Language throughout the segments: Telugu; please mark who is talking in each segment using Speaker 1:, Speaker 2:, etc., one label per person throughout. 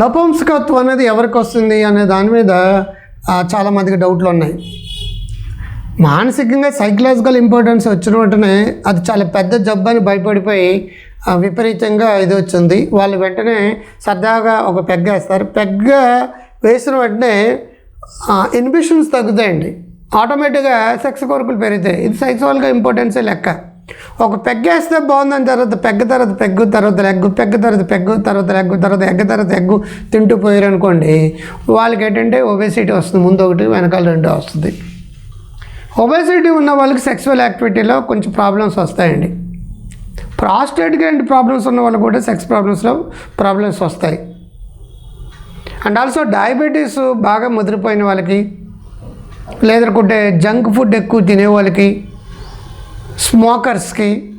Speaker 1: నపుంసకత్వం అనేది ఎవరికి వస్తుంది అనే దాని మీద చాలామందికి చాలా మందికి డౌట్లు ఉన్నాయి. మానసికంగా సైకలాజికల్ ఇంపార్టెన్స్ వచ్చిన వెంటనే అది చాలా పెద్ద జబ్బు అని భయపడిపోయి విపరీతంగా ఇది వచ్చింది. వాళ్ళు వెంటనే సరదాగా ఒక పెగ్గ వేస్తారు. పెగ్గ వేసిన వెంటనే ఇన్హిబిషన్స్ తగ్గుతాయండి. ఆటోమేటిక్గా సెక్స్ కోరికలు పెరుగుతాయి. ఇది సైక్సువల్గా ఇంపార్టెన్సే లెక్క. ఒక పెగ్గేస్తే బాగుందని తర్వాత పెగ్గ తర్వాత పెగ్గు తర్వాత ఎగ్గు పెగ్గ తర్వాత పెగ్గు తర్వాత ఎగ్గు తర్వాత ఎగ్గ తర్వాత ఎగ్గు తింటూ పోయారు అనుకోండి వాళ్ళకి ఏంటంటే ఒబేసిటీ వస్తుంది ముందు ఒకటి వెనకాల రెండు వస్తుంది. ఒబేసిటీ ఉన్న వాళ్ళకి సెక్సువల్ యాక్టివిటీలో కొంచెం ప్రాబ్లమ్స్ వస్తాయండి. ప్రాస్టేట్ గ్లాండ్ ప్రాబ్లమ్స్ ఉన్న వాళ్ళకి కూడా సెక్స్ ప్రాబ్లమ్స్లో ప్రాబ్లమ్స్ వస్తాయి. అండ్ ఆల్సో డయాబెటీస్ బాగా ముదిరిపోయిన వాళ్ళకి లేదనుకుంటే జంక్ ఫుడ్ ఎక్కువ తినే వాళ్ళకి స్మోకర్స్కి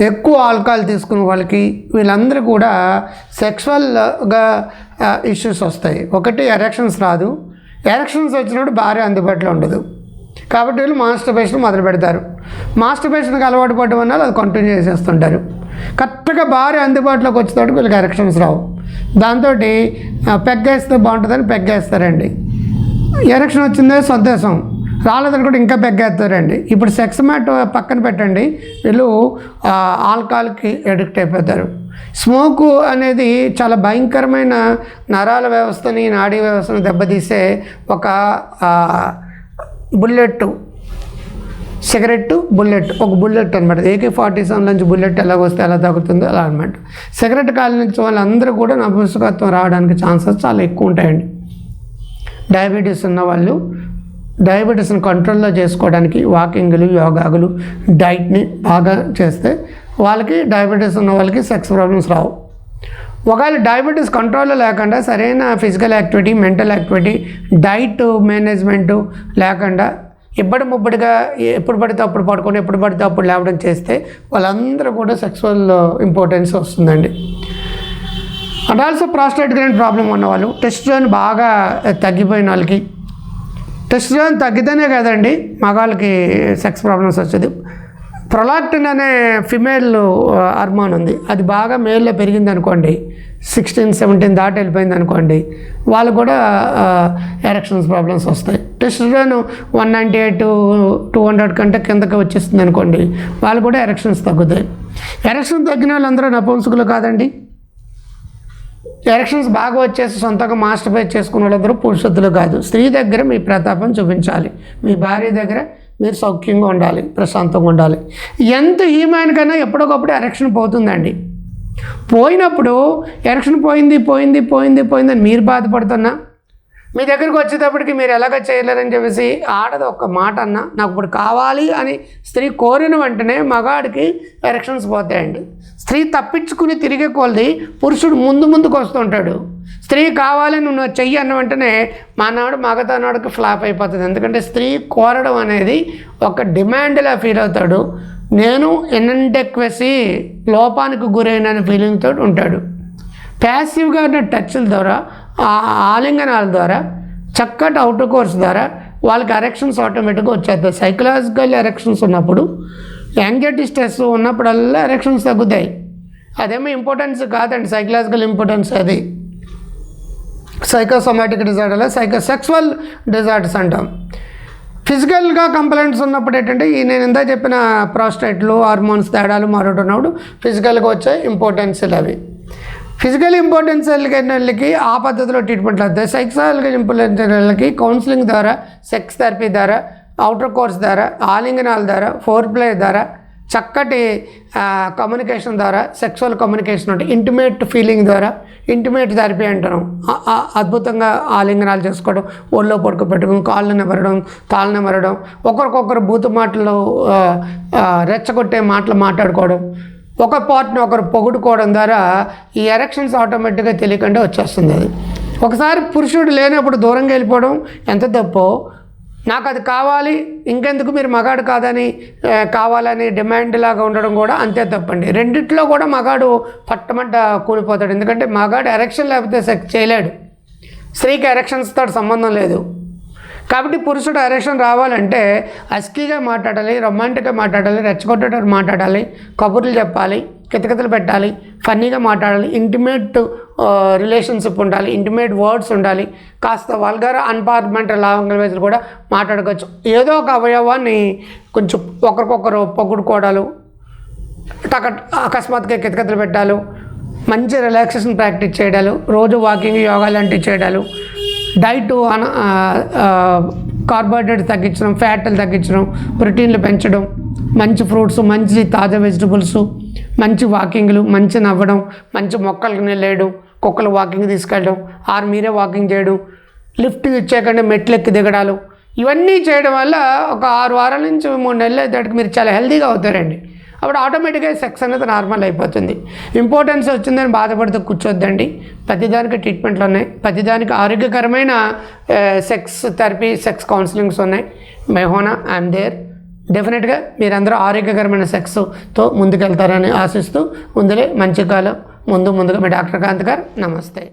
Speaker 1: ఎక్కువ ఆల్కహాల్ తీసుకునే వాళ్ళకి వీళ్ళందరూ కూడా సెక్షువల్గా ఇష్యూస్ వస్తాయి. ఒకటి ఎరెక్షన్స్ రాదు. ఎరెక్షన్స్ వచ్చినప్పుడు భార్య అందుబాటులో ఉండదు. కాబట్టి వీళ్ళు మాస్టర్బేషన్ మొదలు పెడతారు. మాస్టర్బేషన్కి అలవాటు పడడం వల్ల అది కంటిన్యూ చేసేస్తుంటారు. కరెక్ట్గా భార్య అందుబాటులోకి వచ్చేటప్పుడు వీళ్ళకి ఎరెక్షన్స్ రావు. దాంతో పెగ్గేస్తే బాగుంటుందని పెగ్గేస్తారండి. ఎరక్షన్ వచ్చిందే సందేశం రాలేదని కూడా ఇంకా పెగ్గేస్తారండి ఇప్పుడు సెక్స్ మ్యాట్ పక్కన పెట్టండి. వీళ్ళు ఆల్కహాల్కి ఎడిక్ట్ అయిపోతారు. స్మోకు అనేది చాలా భయంకరమైన నరాల వ్యవస్థని నాడీ వ్యవస్థని దెబ్బతీసే ఒక బుల్లెట్ సిగరెట్ బుల్లెట్ ఒక బుల్లెట్ అనమాట ఏకే ఫార్టీ సెవెన్ నుంచి బుల్లెట్ ఎలా వస్తే ఎలా తగ్గుతుందో అలా అనమాట సిగరెట్ కాలి నుంచి వాళ్ళందరూ కూడా నపుంసకత్వం రావడానికి ఛాన్సెస్ చాలా ఎక్కువ ఉంటాయండి. డయాబెటీస్ ఉన్న వాళ్ళు డయాబెటీస్ని కంట్రోల్లో చేసుకోవడానికి వాకింగ్లు యోగాలు డైట్ని బాగా చేస్తే వాళ్ళకి డయాబెటీస్ ఉన్న వాళ్ళకి సెక్స్ ప్రాబ్లమ్స్ రావు. ఒకవేళ డయాబెటీస్ కంట్రోల్లో లేకుండా సరైన physical activity mental activity diet management లేకుండా ఇబ్బడి ముబ్బడిగా ఎప్పుడు పడితే అప్పుడు పడుకొని ఎప్పుడు పడితే అప్పుడు లేవడం చేస్తే వాళ్ళందరూ కూడా సెక్సువల్ ఇంపార్టెన్స్ వస్తుందండి. And also prostate gland problem ఉన్న వాళ్ళు బాగా తగ్గిపోయిన వాళ్ళకి టెస్ట్రోన్ తగ్గితేనే కదండి మగాళ్ళకి సెక్స్ ప్రాబ్లమ్స్ వచ్చేది. ప్రొలాక్టిన్ అనే ఫిమేల్ హార్మోన్ ఉంది. అది బాగా మేల్లో పెరిగింది అనుకోండి సిక్స్టీన్ సెవెంటీన్ దాటి వెళ్ళిపోయింది అనుకోండి వాళ్ళు కూడా ఎరెక్షన్స్ ప్రాబ్లమ్స్ వస్తాయి. Testosterone one ninety eight two hundred కంటే కిందకి వచ్చేస్తుంది అనుకోండి వాళ్ళు కూడా ఎరెక్షన్స్ తగ్గుతాయి. ఎరక్షన్ తగ్గిన వాళ్ళందరూ నపుంసకులు కాదండి. ఎలక్షన్స్ బాగా వచ్చేసి సొంతంగా మాస్టర్ పై చేసుకున్న వాళ్ళందరూ పురుషుద్ధులు కాదు. స్త్రీ దగ్గర మీ ప్రతాపం చూపించాలి. మీ భార్య దగ్గర మీరు సౌఖ్యంగా ఉండాలి ప్రశాంతంగా ఉండాలి. ఎంత హీమానికైనా ఎప్పటికప్పుడు ఎలక్షన్ పోతుందండి. పోయినప్పుడు ఎలక్షన్ పోయింది పోయింది పోయింది పోయింది అని మీరు బాధపడుతున్నా? మీ దగ్గరికి వచ్చేటప్పటికి మీరు ఎలాగ చేయలేరని చెప్పేసి ఆడది ఒక మాట అన్న నాకు ఇప్పుడు కావాలి అని స్త్రీ కోరిన వెంటనే మగాడికి ఎరక్షన్స్ పోతాయండి. స్త్రీ తప్పించుకుని తిరిగే కొలది పురుషుడు ముందు ముందుకు వస్తుంటాడు స్త్రీ కావాలని నువ్వు చెయ్యి అన్న వెంటనే మానాడు మగతనాడుకి ఫ్లాప్ అయిపోతుంది. ఎందుకంటే స్త్రీ కోరడం అనేది ఒక డిమాండ్లా ఫీల్ అవుతాడు. నేను ఎన్నంటెక్వెసి లోపానికి గురైన ఫీలింగ్ తోటి ఉంటాడు. ప్యాసివ్గా ఉన్న టచ్ల ద్వారా ఆలింగనాల ద్వారా చక్కటి అవుట్ కోర్స్ ద్వారా వాళ్ళకి ఎరెక్షన్స్ ఆటోమేటిక్గా వచ్చేస్తాయి. సైకలాజికల్ ఎరెక్షన్స్ ఉన్నప్పుడు యాంగ్జైటీ స్ట్రెస్ ఉన్నప్పుడల్లా ఎరెక్షన్స్ తగ్గుతాయి. అదేమో ఇంపార్టెన్స్ కాదండి సైకలాజికల్ ఇంపార్టెన్స్ అది. Psychosomatic disorder psycho sexual disorders అంటాం. ఫిజికల్గా కంప్లైంట్స్ ఉన్నప్పుడు ఏంటంటే ఈ నేను ఇందా చెప్పిన ప్రాస్టేట్లు హార్మోన్స్ తేడాలు మారుతున్నప్పుడు ఫిజికల్గా వచ్చే ఇంపార్టెన్స్లు అవి. ఫిజికల్ ఇంపార్టెన్స్ వాళ్ళకి ఆ పద్ధతిలో ట్రీట్మెంట్లు అవుతాయి సెక్సాలజీ ఇంపార్టెన్స్ వాళ్ళకి కౌన్సిలింగ్ ద్వారా సెక్స్ థెరపీ ద్వారా అవుటర్ కోర్స్ ద్వారా ఆలింగనాల ద్వారా ఫోర్ ప్లే ద్వారా చక్కటి కమ్యూనికేషన్ ద్వారా సెక్సువల్ కమ్యూనికేషన్ అంటే ఇంటిమేట్ ఫీలింగ్ ద్వారా ఇంటిమేట్ థెరపీ అంటాం అద్భుతంగా ఆలింగనాలు చేసుకోవడం ఒళ్ళో పడుకోబెట్టుకుని కాళ్ళు నెమరడం తాళ్ళు నెమరడం ఒకరికొకరు బూతు మాటలు రెచ్చగొట్టే మాటలు మాట్లాడుకోవడం ఒక పార్ట్ని ఒకరు పొగుడుకోవడం ద్వారా ఈ ఎరెక్షన్స్ ఆటోమేటిక్గా తెలియకుండా వచ్చేస్తుంది అది. ఒకసారి పురుషుడు లేనప్పుడు దూరంగా వెళ్ళిపోవడం ఎంత తప్పో. నాకు అది కావాలి ఇంకెందుకు మీరు మగాడు కాదని కావాలని డిమాండ్ లాగా ఉండడం కూడా అంతే తప్పండి. రెండిట్లో కూడా మగాడు పట్టమంట కూలిపోతాడు. ఎందుకంటే మగాడు ఎరెక్షన్ లేకపోతే సెక్స్ చేయలేడు. స్త్రీకి ఎరెక్షన్స్తో సంబంధం లేదు. కాబట్టి పురుషుడు ఎరెక్షన్ రావాలంటే అస్కీగా మాట్లాడాలి రొమాంటిక్గా మాట్లాడాలి రెచ్చగొట్టేటట్టు మాట్లాడాలి కబుర్లు చెప్పాలి కితకితలు పెట్టాలి ఫన్నీగా మాట్లాడాలి ఇంటిమేట్ రిలేషన్షిప్ ఉండాలి ఇంటిమేట్ వర్డ్స్ ఉండాలి కాస్త వల్గర్ అన్పార్ట్మెంటల్ లాంగ్వేజ్లు కూడా మాట్లాడుకోవచ్చు. ఏదో ఒక అవయవాన్ని కొంచెం ఒకరికొకరు పొగుడుకోవడాలు టక అకస్మాత్తుగా కితకితలు పెట్టాలు మంచి రిలాక్సేషన్ ప్రాక్టీస్ చేయడాలు రోజు వాకింగ్ యోగా లాంటివి చేయడాలు డైట్ అన కార్బోహైడ్రేట్ తగ్గించడం ఫ్యాట్లు తగ్గించడం ప్రోటీన్లు పెంచడం మంచి ఫ్రూట్స్ మంచి తాజా వెజిటబుల్స్ మంచి వాకింగ్లు మంచి నవ్వడం మంచి మొక్కలకు నిలేయడం కుక్కలు వాకింగ్ తీసుకెళ్ళడం ఆరు మీరే వాకింగ్ చేయడం లిఫ్ట్ ఇచ్చేయకుండా మెట్లు ఎక్కి దిగడాలు ఇవన్నీ చేయడం వల్ల ఒక ఆరు వారాల నుంచి మూడు నెలలు అయ్యేటట్టుకు మీరు చాలా హెల్తీగా అవుతారండి. అప్పుడు ఆటోమేటిక్గా సెక్స్ అనేది నార్మల్ అయిపోతుంది. ఇంపార్టెన్స్ వచ్చిందని బాధపడుతూ కూర్చోద్దండి. ప్రతిదానికి ట్రీట్మెంట్లు ఉన్నాయి. ప్రతిదానికి ఆరోగ్యకరమైన సెక్స్ థెరపీ సెక్స్ కౌన్సిలింగ్స్ ఉన్నాయి. మెహోనా ఐఎమ్ దేర్ డెఫినెట్గా మీరందరూ ఆరోగ్యకరమైన సెక్స్తో ముందుకెళ్తారని ఆశిస్తూ ముందులే మంచి కాలం ముందు ముందుగా మీ డాక్టర్ కాంత్ గారు నమస్తే.